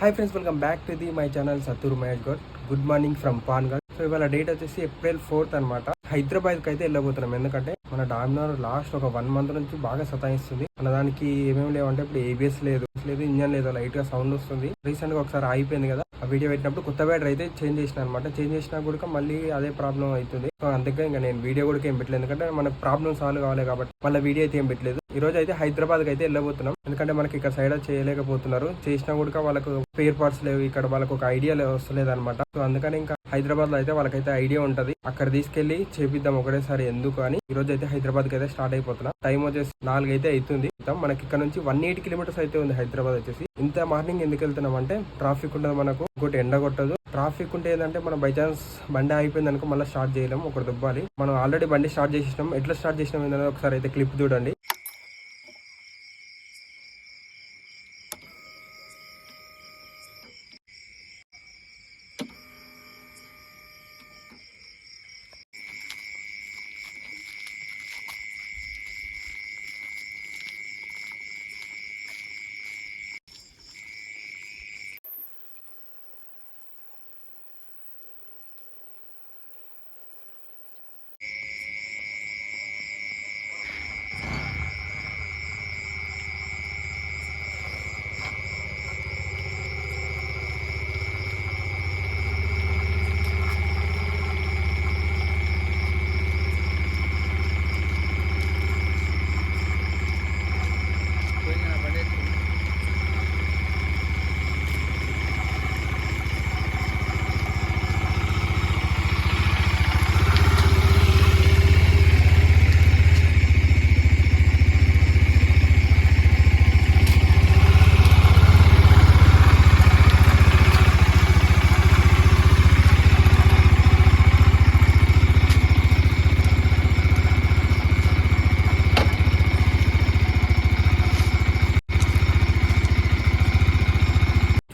Hi friends welcome back to the my channel Sattur Mahesh Goud good morning from Pangal so ఇవాళ date వచ్చేసి April fourth అనమాట హైదరాబాద్కి అయితే వెళ్ళబోతున్నాం. ఎందుకంటే మన డామినార్ లాస్ట్ ఒక వన్ మంత్ నుంచి బాగా సతాయిస్తుంది. మన దానికి ఏమేమి లేవంటే ఇప్పుడు ఏబిఎస్ లేదు లేదు ఇంజన్ లేదు లైట్గా సౌండ్ వస్తుంది. రీసెంట్గా ఒకసారి అయిపోయింది కదా ఆ వీడియో పెట్టినప్పుడు కొత్త బ్యాటరీ అయితే చేంజ్ చేసిన అనమాట చేంజ్ చేసినా కూడా మళ్ళీ అదే ప్రాబ్లం అవుతుంది. సో అందుకే ఇంకా నేను వీడియో కూడా ఏం పెట్టలేదు. ఎందుకంటే మన ప్రాబ్లం సాల్వ్ కావాలి కాబట్టి మళ్ళీ వీడియో అయితే ఏం పెట్టలేదు. ఈ రోజు అయితే హైదరాబాద్కి అయితే వెళ్ళబోతున్నాం. ఎందుకంటే మనకి ఇక్కడ సైడ్ చేయలేకపోతున్నారు. చేసినా కూడా వాళ్ళకు పేర్ పార్ట్స్ లేవు. ఇక్కడ వాళ్ళకు ఒక ఐడియా వస్తలేదు అనమాట సో అందుకని ఇంకా హైదరాబాద్లో అయితే వాళ్ళకైతే ఐడియా ఉంటది. అక్కడ తీసుకెళ్ళి చేపిద్దాం ఒకటేసారి ఎందుకు అని. ఈ రోజు అయితే హైదరాబాద్ అయితే స్టార్ట్ అయిపోతున్నా. టైం వచ్చేసి నాలుగు అయితే అవుతుంది. మనకి ఇక్కడ నుంచి వన్ ఎయిట్ కిలోమీటర్స్ అయితే ఉంది హైదరాబాద్ వచ్చేసి. ఇంత మార్నింగ్ ఎందుకు వెళ్తున్నాం అంటే ట్రాఫిక్ ఉండదు మనకు. ఇంకోటి ఎండ కొట్టదు. ట్రాఫిక్ ఉంటే ఏంటంటే మనం బై ఛాన్స్ బండి అయిపోయింది అనుకో మళ్ళీ స్టార్ట్ చేయలేం ఒకటి దుబ్బాలి. మనం ఆల్రెడీ బండి స్టార్ట్ చేసినాం. ఎట్లా స్టార్ట్ చేసినాం ఏంటంటే ఒకసారి అయితే క్లిప్ చూడండి.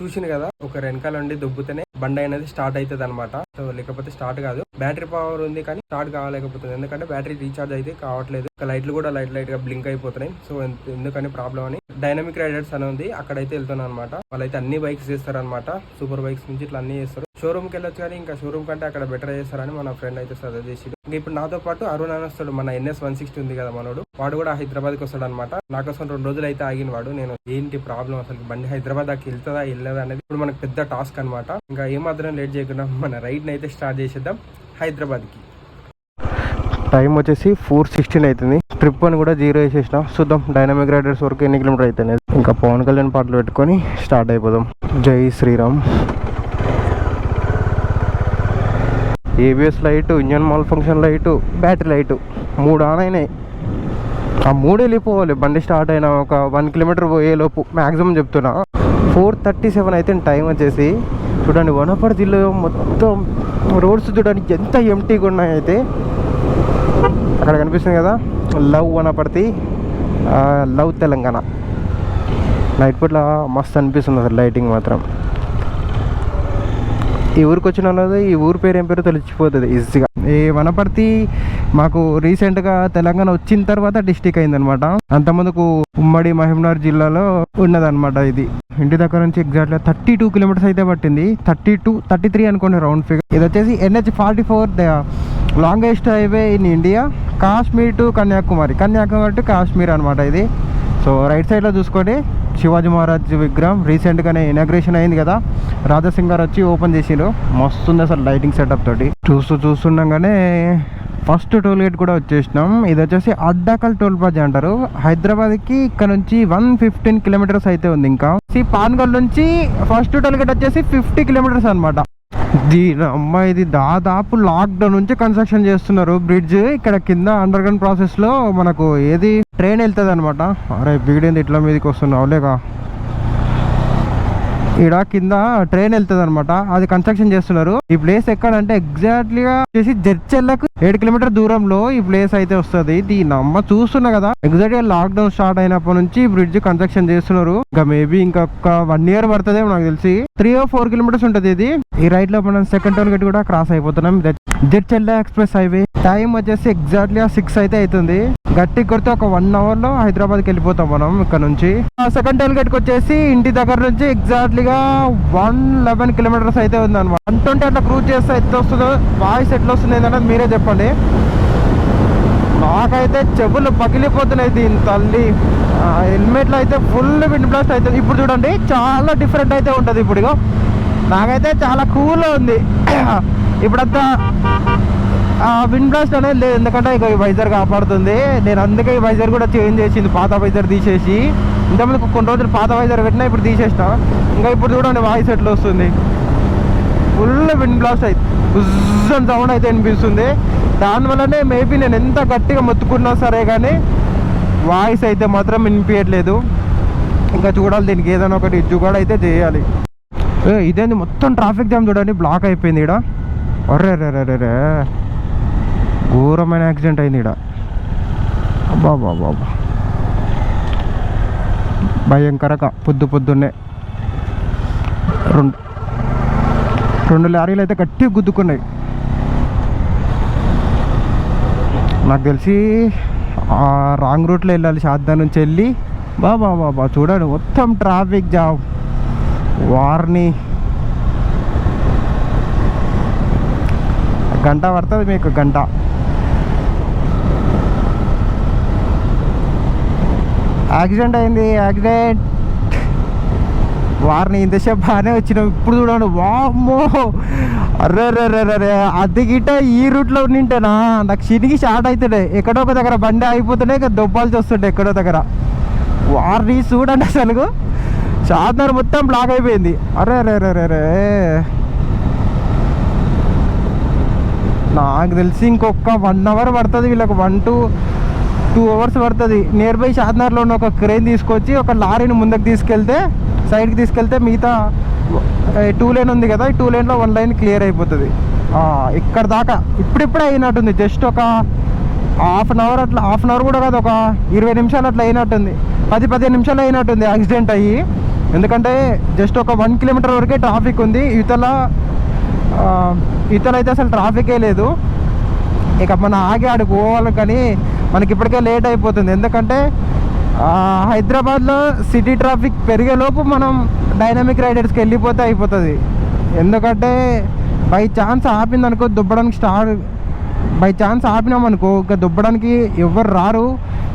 చూసింది కదా ఒక వెనకాల నుండి దుబ్బుతేనే బండి అనేది స్టార్ట్ అవుతుంది అనమాట సో లేకపోతే స్టార్ట్ కాదు. బ్యాటరీ పవర్ ఉంది కానీ స్టార్ట్ కావలేకపోతుంది. ఎందుకంటే బ్యాటరీ రీఛార్జ్ అయితే కావట్లేదు. లైట్లు కూడా లైట్ లైట్గా బ్లింక్ అయిపోతున్నాయి. సో ఎందుకని ప్రాబ్లం అని డైనమిక్ రైడర్స్ అని ఉంది. అక్కడైతే వెళ్తున్నాను అనమాట వాళ్ళైతే అన్ని బైక్స్ చేస్తారు అనమాట సూపర్ బైక్స్ నుంచి ఇట్లా అన్ని చేస్తారు. షోరూమ్కి వెళ్ళొచ్చు కానీ ఇంకా షోరూమ్ కంటే అక్కడ బెటర్ చేస్తారని మన ఫ్రెండ్ అయితే సజెస్ట్ చేసి ఇంకా ఇప్పుడు నాతో పాటు అరుణ్ అని వస్తాడు మన ఎన్ఎస్ వన్ సిక్స్టీ ఉంది కదా మనోడు. వాడు కూడా హైదరాబాద్కి వస్తాడు అనమాట నాకోసం రెండు రోజులు అయితే ఆగిన వాడు. నేను ఏంటి ప్రాబ్లం అసలు? బండి హైదరాబాద్ దాకా వెళ్తుందా వెళ్ళదా అనేది ఇప్పుడు మనకు పెద్ద టాస్క్ అనమాట ఇంకా ఏమాత్రం లేట్ చేయకుండా మన రైడ్ని అయితే స్టార్ట్ చేసేద్దాం హైదరాబాద్కి. టైం వచ్చేసి ఫోర్ సిక్స్టీన్ అవుతుంది ట్రిప్ అని కూడా జీరో వేసేసిన. చూద్దాం డైనామిక్ రైడర్స్ వరకు ఎన్ని కిలోమీటర్ అవుతుంది ఇంకా పవన్ కళ్యాణ్ పాటలు పెట్టుకొని స్టార్ట్ అయిపోదాం. Jai Shri. ABS light engine malfunction light battery light మూడు ఆన్ అయినాయి. ఆ మూడు వెళ్ళిపోవాలి బండి స్టార్ట్ అయిన ఒక వన్ కిలోమీటర్ పోయేలోపు మ్యాక్సిమం చెప్తున్నా. ఫోర్ థర్టీ సెవెన్ అయితే టైం వచ్చేసి చూడండి వనపర్తి జిల్లా మొత్తం రోడ్స్ చూడడానికి ఎంత ఎంటీగా ఉన్నాయి అయితే. అక్కడ కనిపిస్తుంది కదా love Wanaparthy love Telangana. Night పూట్ల మస్తు అనిపిస్తుంది అసలు లైటింగ్ మాత్రం. ఈ ఊరికి వచ్చిన ఈ ఊరి పేరు ఏం పేరు తెలిసిపోతుంది ఈజీగా. ఈ వనపర్తి మాకు రీసెంట్గా తెలంగాణ వచ్చిన తర్వాత డిస్టిక్ అయిందనమాట. అంతమందుకు ఉమ్మడి మహబూబ్నగర్ జిల్లాలో ఉన్నదనమాట ఇది. ఇంటి దగ్గర నుంచి ఎగ్జాక్ట్గా థర్టీ టూ కిలోమీటర్స్ అయితే పట్టింది. థర్టీ టూ థర్టీ త్రీ అనుకోండి రౌండ్ ఫిగర్. ఇది వచ్చేసి NH forty four longest highway in India. Kashmir to Kanyakumari. Kanyakumari to Kashmir అనమాట ఇది. సో రైట్ సైడ్లో చూసుకోండి శివాజీ మహారాజ్ విగ్రహం. రీసెంట్గానే ఇనాగ్రేషన్ అయింది కదా. రాజాసింగ్ గారు వచ్చి ఓపెన్ చేసిండ్రు. మస్తు ఉంది అసలు లైటింగ్ సెటప్ తోటి. చూస్తూ చూస్తుండగానే ఫస్ట్ టోల్ గేట్ కూడా వచ్చేసినాం. ఇది వచ్చేసి అడ్డాకల్ టోల్ ప్లాజా అంటారు. హైదరాబాద్కి ఇక్కడ నుంచి వన్ ఫిఫ్టీన్ కిలోమీటర్స్ అయితే ఉంది ఇంకా. పాన్గల్ నుంచి ఫస్ట్ టోల్ గేట్ వచ్చేసి ఫిఫ్టీ కిలోమీటర్స్ అనమాట దీని అమ్మాయిది ఇది దాదాపు లాక్డౌన్ నుంచి కన్స్ట్రక్షన్ చేస్తున్నారు. బ్రిడ్జ్ ఇక్కడ కింద అండర్ గ్రౌండ్ ప్రాసెస్లో మనకు ఏది ట్రైన్ వెళ్తుంది అనమాట అరే వీడేంది ఇట్లా మీదకి వస్తున్నావు లేక ఇక్కడ కింద ట్రైన్ వెళ్తుంది అనమాట అది కన్స్ట్రక్షన్ చేస్తున్నారు. ఈ ప్లేస్ ఎక్కడంటే ఎగ్జాక్ట్లీ గా వచ్చేసి జడ్చెల్లకు ఏడు కిలోమీటర్ దూరంలో ఈ ప్లేస్ అయితే వస్తుంది. దీని అమ్మ చూస్తున్నా కదా. ఎగ్జాక్ట్గా లాక్డౌన్ స్టార్ట్ అయినప్పటి నుంచి బ్రిడ్జ్ కన్స్ట్రక్షన్ చేస్తున్నారు. ఇంకా మేబీ ఇంకొక వన్ ఇయర్ పడుతుందేమో నాకు తెలిసి. త్రీ ఓ ఫోర్ కిలోమీటర్స్ ఉంటుంది ఇది. ఈ రైట్లో మనం సెకండ్ టోల్ గేట్ కూడా క్రాస్ అయిపోతున్నాం. జడ్చెల్ల ఎక్స్ప్రెస్ హైవే టైం వచ్చేసి ఎగ్జాక్ట్లీ సిక్స్ అయితే అవుతుంది. గట్టి కొడితే ఒక వన్ అవర్లో హైదరాబాద్కి వెళ్ళిపోతాం మనం ఇక్కడ నుంచి. సెకండ్ టోల్ గేట్ వచ్చేసి ఇంటి దగ్గర నుంచి ఎగ్జాక్ట్లీ ఎగ్జాక్ట్గా వన్ లెవెన్ కిలోమీటర్స్ అయితే ఉందన్నమాట. వన్ ట్వంటీ అట్లా క్రూజ్ చేస్తే ఎట్లా వస్తుందో వాయిస్ ఎట్లా వస్తుంది ఏంటంటే మీరే చెప్పండి. నాకైతే చెవులు పగిలిపోతున్నాయి దీని తల్లి. హెల్మెట్లో అయితే ఫుల్ విండ్ బ్లాస్ట్ అవుతుంది ఇప్పుడు చూడండి చాలా డిఫరెంట్ అయితే ఉంటుంది ఇప్పుడు నాకైతే చాలా కూల్ ఉంది. ఇప్పుడంతా విండ్ బ్లాస్ట్ అనేది లేదు. ఎందుకంటే ఇక ఈ వైజర్ కాపాడుతుంది. నేను అందుకే ఈ వైజర్ కూడా చేంజ్ చేసింది పాత వైజర్ తీసేసి. ఇంతకుముందు కొన్ని రోజులు పాత వైజర్ పెట్టినా ఇప్పుడు తీసేసిన ఇంకా ఇప్పుడు చూడండి వాయిస్ ఎట్లా వస్తుంది. ఫుల్ విండ్ బ్లాస్ట్ అయితే సౌండ్ అయితే వినిపిస్తుంది. దానివల్లనే మేబీ నేను ఎంత గట్టిగా మొత్తుకున్నా సరే కానీ వాయిస్ అయితే మాత్రం వినిపించట్లేదు ఇంకా చూడాలి దీనికి ఏదైనా ఒకటి జుగాడు అయితే చేయాలి. ఇదేంది? మొత్తం ట్రాఫిక్ జామ్ చూడండి బ్లాక్ అయిపోయింది ఇక్కడ అర్రే రే రే రే రే ఘోరమైన యాక్సిడెంట్ అయింది ఇక్కడ అబ్బా బాబా బాబా భయంకరక పొద్దు పొద్దున్నే రెండు రెండు లారీలు అయితే గట్టిగా గుద్దుకున్నాయి. నాకు తెలిసి ఆ రాంగ్ రూట్లో వెళ్ళాలి షాద్దా నుంచి వెళ్ళి. బాబా బాబా చూడండి మొత్తం ట్రాఫిక్ జామ్. వార్ని. గంట పడుతుంది మీకు గంట. యాక్సిడెంట్ అయింది యాక్సిడెంట్. వారిని ఇంతసేపు బాగానే వచ్చినాం ఇప్పుడు చూడండి. వామ్మో. అర్రే రే అది గిట్ట ఈ రూట్లో నింటేనా నాకు చిరిగి షార్ట్ అవుతుండే ఎక్కడో ఒక దగ్గర బండి అయిపోతుండే ఇక దొబ్బాల్సి వస్తుండే ఎక్కడో దగ్గర. వారిని చూడండి అసలు. చార్జర్ మొత్తం బ్లాక్ అయిపోయింది. అరే అరే అరే అరే నాకు తెలిసి ఇంకొక వన్ అవర్ పడుతుంది వీళ్ళకి వన్ టూ టూ అవర్స్ పడుతుంది. నియర్ బై షాద్నగర్లో ఉన్న ఒక క్రెయిన్ తీసుకొచ్చి ఒక లారీని ముందుకు తీసుకెళ్తే సైడ్కి తీసుకెళ్తే మిగతా టూ లేన్ ఉంది కదా ఈ టూ లేన్లో వన్ లైన్ క్లియర్ అయిపోతుంది. ఇక్కడ దాకా ఇప్పుడిప్పుడే అయినట్టుంది. జస్ట్ ఒక హాఫ్ అన్ అవర్ అట్లా హాఫ్ అన్ అవర్ కూడా కాదు ఒక ఇరవై నిమిషాలు అట్లా అయినట్టుంది. పది పదిహేను నిమిషాలు అయినట్టుంది యాక్సిడెంట్ అయ్యి. ఎందుకంటే జస్ట్ ఒక వన్ కిలోమీటర్ వరకే ట్రాఫిక్ ఉంది. ఇతల ఇతలైతే అసలు ట్రాఫికే లేదు. ఇక మన ఆగి ఆడికి పోవాలి కానీ మనకి ఇప్పటికే లేట్ అయిపోతుంది. ఎందుకంటే హైదరాబాద్లో సిటీ ట్రాఫిక్ పెరిగేలోపు మనం డైనమిక్ రైడర్స్కి వెళ్ళిపోతే అయిపోతుంది. ఎందుకంటే బై ఛాన్స్ ఆపింది అనుకో దుబ్బడానికి స్టార్ట్ బై ఛాన్స్ ఆపినామనుకో ఇంకా దుబ్బడానికి ఎవరు రారు.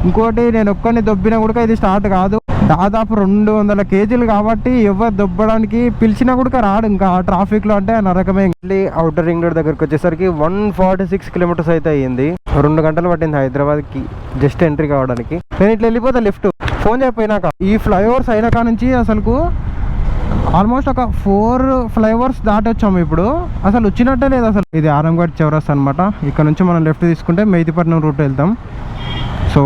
ఇంకోటి నేను ఒక్కరిని దొబ్బినా కూడా ఇది స్టార్ట్ కాదు. దాదాపు రెండు వందల కేజీలు కాబట్టి ఎవరు దొబ్బడానికి పిలిచినా కూడా రాడు. ఇంకా ట్రాఫిక్లో అంటే నరకమే. మళ్ళీ అవుటర్ రింగ్ రోడ్ దగ్గరికి వచ్చేసరికి వన్ ఫార్టీ సిక్స్ కిలోమీటర్స్ అయితే అయ్యింది. రెండు గంటలు పట్టింది హైదరాబాద్కి జస్ట్ ఎంట్రీ కావడానికి. నేను ఇట్లా వెళ్ళిపోతా లిఫ్ట్ ఫోన్ చెప్పినాక ఈ ఫ్లైఓవర్స్ అయినాక నుంచి అసలుకు ఆల్మోస్ట్ ఒక ఫోర్ ఫ్లైఓవర్స్ దాటొచ్చాము ఇప్పుడు. అసలు వచ్చినట్టే లేదు అసలు. ఇది ఆరంగడ్ చౌరస్ అనమాట ఇక్కడ నుంచి మనం లెఫ్ట్ తీసుకుంటే మెహదీపట్నం రూట్ వెళ్తాం. సో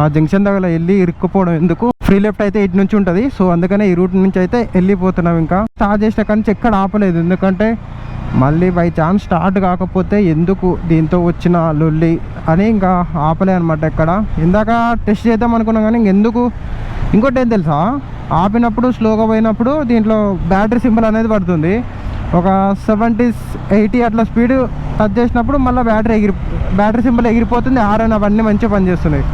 ఆ జంక్షన్ దగ్గర వెళ్ళి ఇరుక్కుపోవడం ఎందుకు? ఫ్రీ లెఫ్ట్ అయితే ఇటు నుంచి ఉంటుంది. సో అందుకనే ఈ రూట్ నుంచి అయితే వెళ్ళిపోతున్నాం ఇంకా. స్టార్ట్ చేసిన కానీ ఎక్కడ ఆపలేదు. ఎందుకంటే మళ్ళీ బై ఛాన్స్ స్టార్ట్ కాకపోతే ఎందుకు దీంతో వచ్చిన లొల్లి అని ఇంకా ఆపలే అనమాట ఎక్కడ. ఇందాక టెస్ట్ చేద్దాం అనుకున్నాం కానీ ఇంకెందుకు ఇంకోటి ఏం తెలుసా? ఆపినప్పుడు స్లోగా పోయినప్పుడు దీంట్లో బ్యాటరీ సింబల్ అనేది పడుతుంది. ఒక సెవెంటీ ఎయిటీ అట్లా స్పీడ్ టచ్ చేసినప్పుడు మళ్ళీ బ్యాటరీ ఎగిరి బ్యాటరీ సింబల్ ఎగిరిపోతుంది. ఆర్ఎన్ అవన్నీ మంచిగా పనిచేస్తున్నాయి.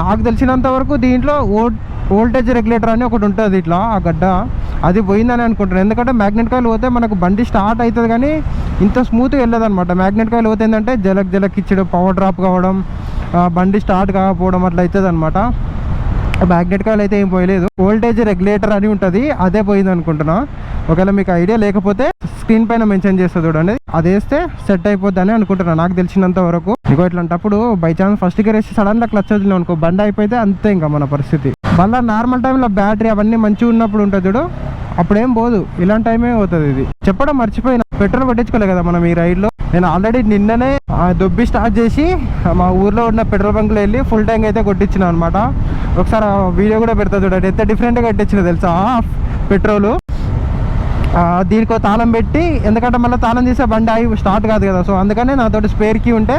నాకు తెలిసినంత వరకు దీంట్లో ఓ వోల్టేజ్ రెగ్యులేటర్ అని ఒకటి ఉంటుంది ఇట్లా ఆ గడ్డ. అది పోయిందని అనుకుంటున్నాను ఎందుకంటే మ్యాగ్నెట్ కాయలు పోతే మనకు బండి స్టార్ట్ అవుతుంది కానీ ఇంత స్మూత్గా వెళ్ళదు అనమాట మ్యాగ్నెట్ కాయలు పోతే ఏంటంటే జలక్ జలక్ ఇచ్చడం పవర్ డ్రాప్ కావడం బండి స్టార్ట్ కాకపోవడం అట్లా అవుతుంది అనమాట మ్యాగ్నెట్ కాయిల్ అయితే ఏం పోయలేదు. వోల్టేజ్ రెగ్యులేటర్ అని ఉంటుంది అదే పోయింది అనుకుంటున్నా. ఒకవేళ మీకు ఐడియా లేకపోతే స్క్రీన్ పైన మెన్షన్ చేస్తా చూడండి. అది వేస్తే సెట్ అయిపోద్ది అని అనుకుంటున్నాను నాకు తెలిసినంత వరకు. ఇంకో ఇట్లాంటప్పుడు బై ఛాన్స్ ఫస్ట్ గేర్ వేసి సడన్గా క్లచ్ వదిలినాం అనుకో బండి అయిపోతే అంతే ఇంకా మన పరిస్థితి. మళ్ళీ నార్మల్ టైంలో బ్యాటరీ అవన్నీ మంచిగా ఉన్నప్పుడు ఉంటుంది చూడు. అప్పుడేం పోదు. ఇలాంటి టైమే అవుతుంది ఇది. చెప్పడం మర్చిపోయినా. పెట్రోల్ పట్టించుకోలే కదా మనం ఈ రైడ్లో నేను ఆల్రెడీ నిన్ననే దొబ్బి స్టార్ట్ చేసి మా ఊర్లో ఉన్న పెట్రోల్ బంక్లో వెళ్ళి ఫుల్ ట్యాంక్ అయితే కొట్టించిన అనమాట ఒకసారి వీడియో కూడా పెడతా చూడండి. ఎంత డిఫరెంట్గా కట్టించిన తెలుసా? పెట్రోలు. దీనికో తాళం పెట్టి ఎందుకంటే మళ్ళీ తాళం తీసే బండి అయి స్టార్ట్ కాదు కదా. సో అందుకనే నాతోటి స్పేర్ కీ ఉంటే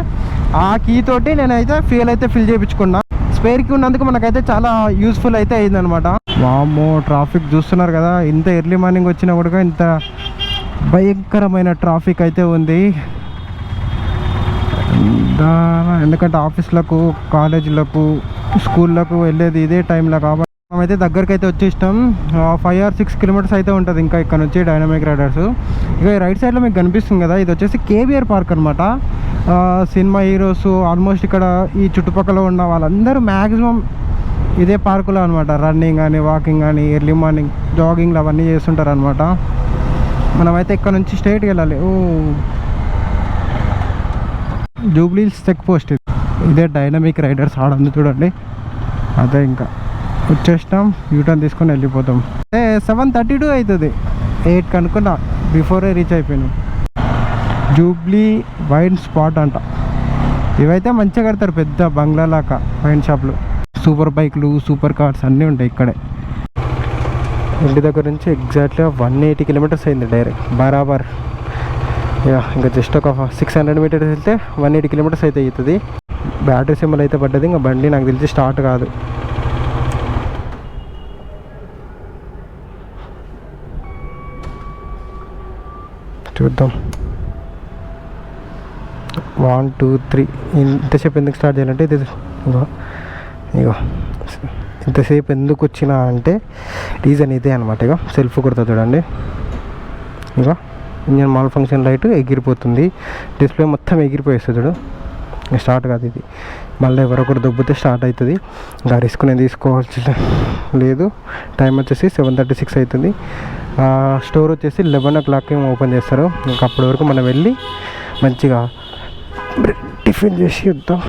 ఆ కీ తోటి నేనైతే ఫ్యూల్ అయితే ఫిల్ చేయించుకున్నా. పేరుకి ఉన్నందుకు మనకైతే చాలా యూస్ఫుల్ అయితే అయిందనమాట వామ్మో ట్రాఫిక్ చూస్తున్నారు కదా ఇంత ఎర్లీ మార్నింగ్ వచ్చినా కూడా ఇంత భయంకరమైన ట్రాఫిక్ అయితే ఉంది. దా- ఎందుకంటే ఆఫీసులకు కాలేజీలకు స్కూళ్ళకు వెళ్ళేది ఇదే టైంలో కాబట్టి మేమైతే దగ్గరికి అయితే వచ్చేసినాం ఫైవ్ ఆర్ సిక్స్ కిలోమీటర్స్ అయితే ఉంటుంది ఇంకా ఇక్కడ నుంచి డైనమిక్ రైడర్స్ ఇక రైట్ సైడ్లో మీకు కనిపిస్తుంది కదా ఇది వచ్చేసి కేబిఆర్ పార్క్ అనమాట సినిమా హీరోస్ ఆల్మోస్ట్ ఇక్కడ ఈ చుట్టుపక్కల ఉన్న వాళ్ళందరూ మ్యాక్సిమం ఇదే పార్కులో అనమాట రన్నింగ్ కానీ వాకింగ్ కానీ ఎర్లీ మార్నింగ్ జాగింగ్లు అవన్నీ చేస్తుంటారు అనమాట మనమైతే ఇక్కడ నుంచి స్ట్రైట్కి వెళ్ళాలి. ఓ. జూబ్లీస్ చెక్ పోస్ట్ ఇది. ఇదే డైనమిక్ రైడర్స్ ఆడంది చూడండి. అదే ఇంకా. వచ్చేసినాం యూటర్న్ తీసుకొని వెళ్ళిపోతాం. ఏ సెవెన్ థర్టీ టూ అవుతుంది ఎయిట్ కనుక్కున్నా బిఫోరే రీచ్ అయిపోయినాం. జూబ్లీ వైన్ స్పాట్ అంట. ఇవైతే మంచిగా కడతారు పెద్ద బంగ్లా లాగా వైన్ షాప్లు సూపర్ బైక్లు సూపర్ కార్స్ అన్నీ ఉంటాయి ఇక్కడే. ఇంటి దగ్గర నుంచి ఎగ్జాక్ట్గా వన్ ఎయిటీ కిలోమీటర్స్ అయింది డైరెక్ట్ బరాబర్. యా ఇంకా జస్ట్ ఒక సిక్స్ హండ్రెడ్ మీటర్స్ వెళ్తే వన్ ఎయిటీ కిలోమీటర్స్ అయితే అవుతుంది. బ్యాటరీ సింబల్ అయితే పడ్డది ఇంకా బండి నాకు తెలిసి స్టార్ట్ కాదు. చూద్దాం. వన్ టూ త్రీ ఇంతసేపు ఎందుకు స్టార్ట్ చేయాలంటే ఇది ఇగో ఇగో ఇంతసేపు ఎందుకు వచ్చినా అంటే రీజన్ ఇదే అనమాట ఇక సెల్ఫ్ కొడతా చూడండి. ఇక ఇంజన్ మాల్ ఫంక్షన్ లైట్ ఎగిరిపోతుంది. డిస్ప్లే మొత్తం ఎగిరిపోయేస్తుంది చూడు. స్టార్ట్ కాదు ఇది. మళ్ళీ ఎవరొకరు దొబ్బితే స్టార్ట్ అవుతుంది. ఇంకా రిస్క్ నేను తీసుకోవాల్సి లేదు. టైం వచ్చేసి సెవెన్ థర్టీ సిక్స్ అవుతుంది. స్టోర్ వచ్చేసి లెవెన్ ఓ క్లాక్ ఏమో ఓపెన్ చేస్తారు. ఇంకా అప్పటి వరకు మనం వెళ్ళి మంచిగా టిఫిన్ చేసి వద్దాం.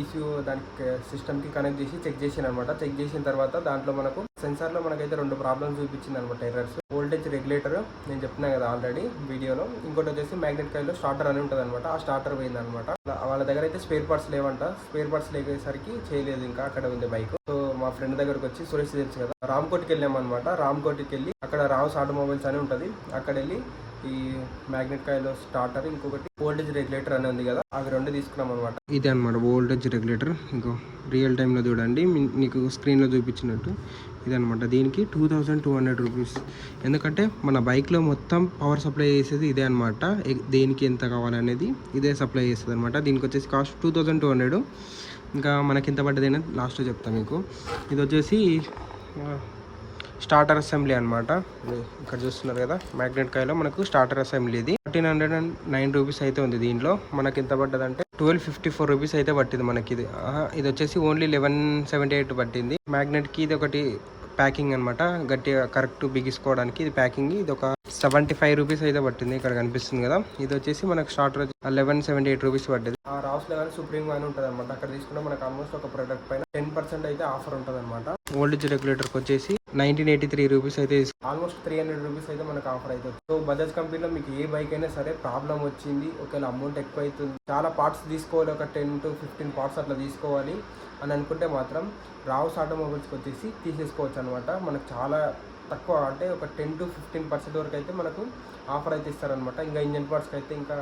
ఈసీయూ దానికి సిస్టమ్కి కనెక్ట్ చేసి చెక్ చేసిన అనమాట చెక్ చేసిన తర్వాత దాంట్లో మనకు సెన్సార్లో మనకైతే రెండు ప్రాబ్లమ్స్ చూపించింది అనమాట ఎర్రర్స్ వోల్టేజ్ రెగ్యులేటర్ నేను చెప్తున్నా కదా ఆల్రెడీ వీడియోలో. ఇంకోటి వచ్చేసి మ్యాగ్నెట్ కాయిల్లో స్టార్టర్ అని ఉంటుంది అనమాట ఆ స్టార్టర్ పోయింది అనమాట వాళ్ళ దగ్గర అయితే స్పేర్ పార్ట్స్ లేవంట. స్పేర్ పార్ట్స్ లేకేసరికి చేయలేదు ఇంకా. అక్కడ ఉంది బైక్. సో మా ఫ్రెండ్ దగ్గరకు వచ్చి సురేష్ తెలుసు కదా రామ్కోట్కి వెళ్ళాం అనమాట రామ్కోట్కి వెళ్ళి అక్కడ రావుస్ ఆటోమొబైల్స్ అని ఉంటుంది. అక్కడ వెళ్ళి ఈ మ్యాగ్నెట్ కాయిల్ స్టార్టర్ ఇంకొకటి వోల్టేజ్ రెగ్యులేటర్ అని ఉంది కదా అవి రెండు తీసుకున్నాం అనమాట ఇదే అనమాట వోల్టేజ్ రెగ్యులేటర్. ఇంకో రియల్ టైంలో చూడండి నీకు స్క్రీన్లో చూపించినట్టు ఇదనమాట దీనికి two thousand two hundred rupees. ఎందుకంటే మన బైక్లో మొత్తం పవర్ సప్లై చేసేది ఇదే అనమాట దేనికి ఎంత కావాలనేది ఇదే సప్లై చేస్తుంది అనమాట దీనికి వచ్చేసి cost two thousand two hundred. ఇంకా మనకి ఎంత పడ్డదైనా అనేది లాస్ట్లో చెప్తాను మీకు. ఇది వచ్చేసి స్టార్టర్ అసెంబ్లీ అనమాట ఇక్కడ చూస్తున్నారు కదా మ్యాగ్నెట్ కాయలో మనకు స్టార్టర్ అసెంబ్లీ ఇది. Thirteen hundred and nine rupees అయితే ఉంది దీంట్లో. మనకి ఎంత పడ్డదంటే ట్వెల్వ్ ఫిఫ్టీ ఫోర్ రూపీస్ అయితే పట్టింది మనకి ఇది. ఆహా, ఇది వచ్చేసి ఓన్లీ లెవెన్ సెవెంటీ ఎయిట్ పట్టింది మ్యాగ్నెట్కి ఇది ఒకటి ప్యాకింగ్ అనమాట గట్టిగా కరెక్ట్ బిగిసుకోవడానికి ఇది ప్యాకింగ్ ఇది ఒక సెవెంటీ ఫైవ్ రూపీస్ అయితే పట్టింది ఇక్కడ కనిపిస్తుంది కదా. ఇది వచ్చేసి మనకు starter eleven seventy eight rupees పట్టింది ఆ రాస్లో సుప్రీం కానీ ఉంటుంది అనమాట అక్కడ తీసుకుంటే మనకు ఆల్మోస్ట్ ఒక ప్రొడక్ట్ పైన టెన్ పర్సెంట్ అయితే ఆఫర్ ఉంటుంది అనమాట ఓల్డేజ్ రెగ్యులేటర్కి వచ్చేసి నైన్టీన్ ఎయిటీ త్రీ రూపీస్ అయితే ఆల్మోస్ట్ త్రీ హండ్రెడ్ రూపీస్ అయితే మనకు ఆఫర్ అవుతుంది సో బజాజ్ కంపెనీలో మీకు ఏ బైక్ అయినా సరే ప్రాబ్లం వచ్చింది. ఒకవేళ అమౌంట్ ఎక్కువ అవుతుంది చాలా పార్ట్స్ తీసుకోవాలి. ఒక టెన్ టు ఫిఫ్టీన్ పార్ట్స్ అట్లా తీసుకోవాలి అని అనుకుంటే మాత్రం రావుస్ ఆటోమొబైల్స్కి వచ్చేసి తీసేసుకోవచ్చు అనమాట మనకు చాలా తక్కువ అంటే ఒక టెన్ టు ఫిఫ్టీన్ పర్సెంట్ వరకు అయితే మనకు ఆఫర్ అయితే ఇస్తారనమాట ఇంకా ఇంజన్ పార్ట్స్కి అయితే ఇంకా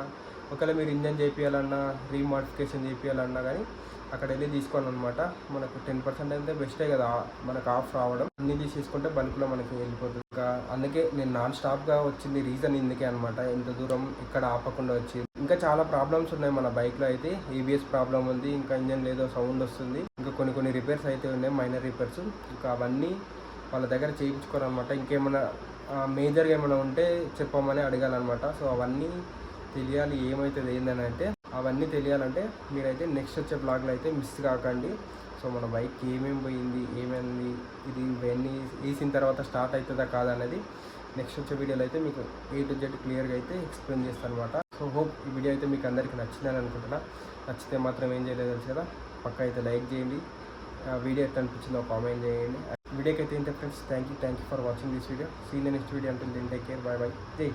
ఒకవేళ మీరు ఇంజన్ చేపియాలన్నా రీమాడిఫికేషన్ చేపియాలన్నా కానీ అక్కడ వెళ్ళి తీసుకోను అనమాట మనకు టెన్ పర్సెంట్ అయితే బెస్టే కదా మనకు ఆఫ్ రావడం. అన్ని తీసేసుకుంటే బల్క్లో మనకి వెళ్ళిపోతుంది. ఇంకా అందుకే నేను నాన్ స్టాప్గా వచ్చింది రీజన్ ఇందుకే అనమాట ఇంత దూరం ఇక్కడ ఆపకుండా వచ్చింది. ఇంకా చాలా ప్రాబ్లమ్స్ ఉన్నాయి మన బైక్లో అయితే. ఏబిఎస్ ప్రాబ్లం ఉంది ఇంకా ఇంజన్ లేదో సౌండ్ వస్తుంది. ఇంకా కొన్ని కొన్ని రిపేర్స్ అయితే ఉన్నాయి మైనర్ రిపేర్స్ ఇంకా అవన్నీ వాళ్ళ దగ్గర చేయించుకోవాలన్నమాట. ఇంకేమైనా మేజర్గా ఏమైనా ఉంటే చెప్పమని అడగాలన్నమాట. సో అవన్నీ తెలియాలి ఏమవుతుంది ఏందని అంటే అవన్నీ తెలియాలంటే మీరైతే నెక్స్ట్ వచ్చే బ్లాగ్లో అయితే మిస్ కాకండి. సో మన బైక్ ఏమేమి పోయింది ఏమైంది ఇది ఇవన్నీ వేసిన తర్వాత స్టార్ట్ అవుతుందా కాదనేది నెక్స్ట్ వచ్చే వీడియోలో అయితే మీకు ఏ టు జెడ్ క్లియర్గా అయితే ఎక్స్ప్లెయిన్ చేస్తాను అనమాట సో హోప్ ఈ వీడియో అయితే మీకు అందరికీ నచ్చిందని అనుకుంటున్నా. నచ్చితే మాత్రం ఏం చేయలేదు తెలుసు కదా? పక్క అయితే లైక్ చేయండి. ఆ వీడియో ఎట్లా అనిపించిందో కామెంట్ చేయండి. వీడియోకి అయితే ఇంతే friends thank you thank you for watching this video see in next video అంటే టేక్ కేర్ బై బై జై